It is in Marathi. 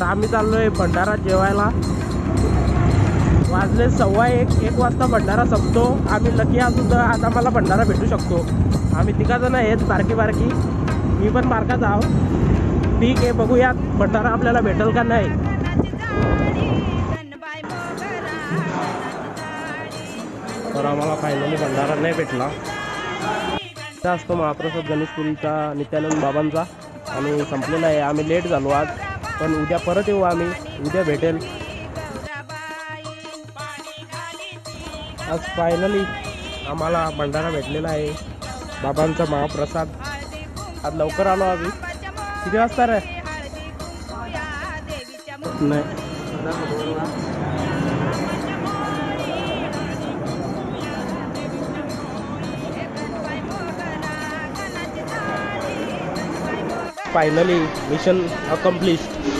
तर आम्ही चाललोय भंडारा जेवायला. वाजले सव्वा एक एक वाजता भंडारा संपतो. आम्ही लकी असून आज आता भंडारा भेटू शकतो. आम्ही तिघाजण आहेत बारकी बारकी. मी पण बारकाच आहो ठीक आहे बघूयात भंडारा आपल्याला भेटेल का नाही. तर आम्हाला फायनली भंडारा नाही भेटला. असतो महाप्रसाद गणेशपुरीचा नित्यानंद बाबांचा. आणि संपलेला आहे. आम्ही लेट झालो आज. पण उद्या परत येऊ आम्ही. उद्या भेटेल. आज फायनली आम्हाला भंडारा भेटलेला आहे. बाबांचा महाप्रसाद. आज लवकर आलो आम्ही. किती वाजता रे? नाही. finally mission accomplished.